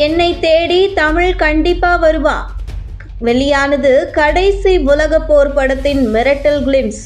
என்னை தேடி தமிழ் கண்டிப்பா வருவா. வெளியானது கடைசி உலகப் போர் படத்தின் மிரட்டல் கிளிம்ஸ்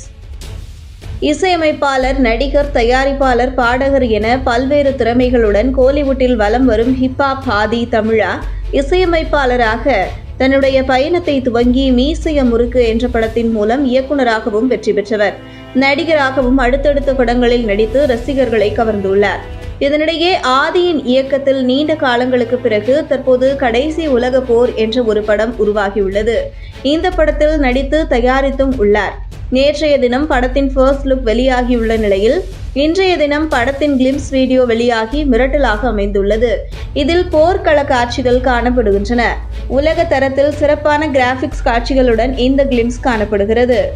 இசையமைப்பாளர் நடிகர் தயாரிப்பாளர் பாடகர் என பல்வேறு திறமைகளுடன் கோலிவுட்டில் வலம் வரும் ஹிப்ஹாப் ஆதி தமிழா இசையமைப்பாளராக தன்னுடைய பயணத்தை துவங்கி மீசைய முறுக்கு என்ற படத்தின் மூலம் இயக்குனராகவும் வெற்றி பெற்றவர். நடிகராகவும் அடுத்தடுத்த படங்களில் நடித்து ரசிகர்களை கவர்ந்துள்ளார். இதனிடையே ஆதியின் இயக்கத்தில் நீண்ட காலங்களுக்கு பிறகு தற்போது கடைசி உலக போர் என்ற ஒரு படம் உருவாகியுள்ளது. இந்த படத்தில் நடித்து தயாரித்தும் உள்ளார். நேற்றைய தினம் படத்தின் ஃபர்ஸ்ட் லுக் வெளியாகியுள்ள நிலையில் இன்றைய தினம் படத்தின் கிளிம்ஸ் வீடியோ வெளியாகி மிரட்டலாக அமைந்துள்ளது. இதில் போர்க்கள காட்சிகள் காணப்படுகின்றன. உலக தரத்தில் சிறப்பான கிராபிக்ஸ் காட்சிகளுடன் இந்த கிளிம்ஸ் காணப்படுகிறது.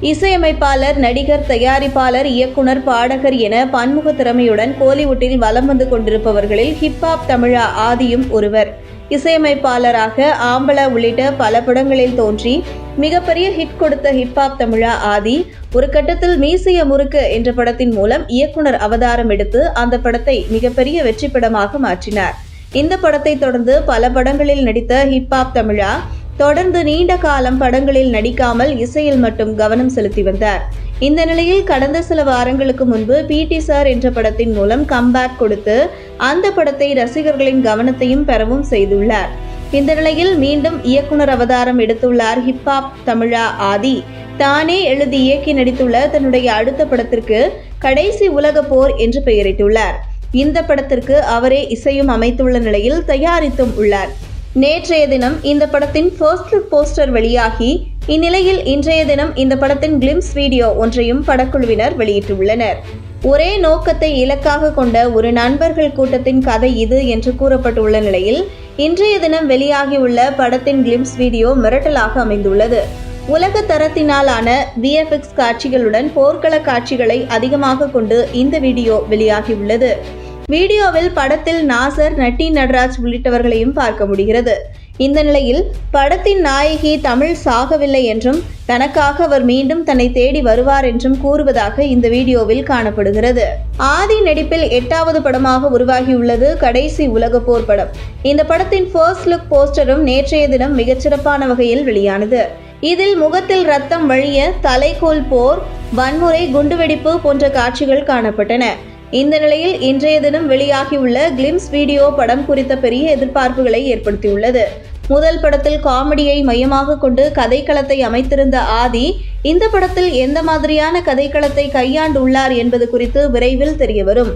இசையமைப்பாளர் நடிகர் தயாரிப்பாளர் இயக்குனர் பாடகர் என பன்முக திறமையுடன் கோலிவுட்டில் வலம் வந்து கொண்டிருப்பவர்களில் ஹிப்ஹாப் தமிழா ஆதியும் ஒருவர். இசையமைப்பாளராக ஆம்பளா உள்ளிட்ட பல படங்களில் தோன்றி மிகப்பெரிய ஹிட் கொடுத்த ஹிப்ஹாப் தமிழா ஆதி ஒரு கட்டத்தில் மீசிய முறுக்கு என்ற படத்தின் மூலம் இயக்குனர் அவதாரம் எடுத்து அந்த படத்தை மிகப்பெரிய வெற்றி படமாக மாற்றினார். இந்த படத்தை தொடர்ந்து பல படங்களில் நடித்த ஹிப்ஹாப் தமிழா தொடர்ந்து நீண்ட காலம் படங்களில் நடிக்காமல் இசையில் மட்டும் கவனம் செலுத்தி வந்தார். இந்த நிலையில் கடந்த சில வாரங்களுக்கு முன்பு பிடி சார் என்ற படத்தின் மூலம் கம்பேக் கொடுத்து அந்த படத்தை ரசிகர்களின் கவனத்தையும் பெறவும் செய்துள்ளார். இந்த நிலையில் மீண்டும் இயக்குனர் அவதாரம் எடுத்துள்ளார் ஹிப்ஹாப் தமிழா ஆதி. தானே எழுதி இயக்கி நடித்துள்ள தன்னுடைய அடுத்த படத்திற்கு கடைசி உலக போர் என்று பெயரிட்டுள்ளார். இந்த படத்திற்கு அவரே இசையும் அமைத்துள்ள நிலையில் தயாரித்தும் உள்ளார். நேற்றைய தினம் இந்த படத்தின் ஃபர்ஸ்ட் லுக் போஸ்டர் வெளியாகி இந்நிலையில் இன்றைய தினம் இந்த படத்தின் கிளிம்ஸ் வீடியோ ஒன்றையும் படக்குழுவினர் வெளியிட்டுள்ளனர். ஒரே நோக்கத்தை இலக்காக கொண்ட ஒரு நண்பர்கள் கூட்டத்தின் கதை இது என்று கூறப்பட்டுள்ள நிலையில் இன்றைய தினம் வெளியாகியுள்ள படத்தின் கிளிம்ஸ் வீடியோ மிரட்டலாக அமைந்துள்ளது. உலக தரத்தினாலான விஎஃப்எக்ஸ் காட்சிகளுடன் போர்க்கள காட்சிகளை அதிகமாக கொண்டு இந்த வீடியோ வெளியாகியுள்ளது. வீடியோவில் படத்தில் நாசர் நட்டி நடராஜ் உள்ளிட்டவர்களையும் பார்க்க முடிகிறது. இந்த நிலையில் படத்தின் நாயகி தமிழ் சாகவில்லை என்றும் தனக்காக அவர் மீண்டும் தன்னை தேடி வருவார் என்றும் கூறுவதாக இந்த வீடியோவில் காணப்படுகிறது. ஆதி நடிப்பில் எட்டாவது படமாக உருவாகியுள்ளது கடைசி உலக போர் படம். இந்த படத்தின் ஃபர்ஸ்ட் லுக் போஸ்டரும் நேற்றைய தினம் மிகச்சிறப்பான வகையில் வெளியானது. இதில் முகத்தில் ரத்தம் வழிய தலைக்கோல் போர் வன்முறை குண்டுவெடிப்பு போன்ற காட்சிகள் காணப்பட்டன. இந்த நிலையில் இன்றைய தினம் வெளியாகியுள்ள கிளிம்ஸ் வீடியோ படம் குறித்த பெரிய எதிர்பார்ப்புகளை ஏற்படுத்தியுள்ளது. முதல் படத்தில் காமெடியை மையமாக கொண்டு கதைக்களத்தை அமைத்திருந்த ஆதி இந்த படத்தில் எந்த மாதிரியான கதைக்களத்தை கையாண்டுள்ளார் என்பது குறித்து விரைவில் தெரியவரும்.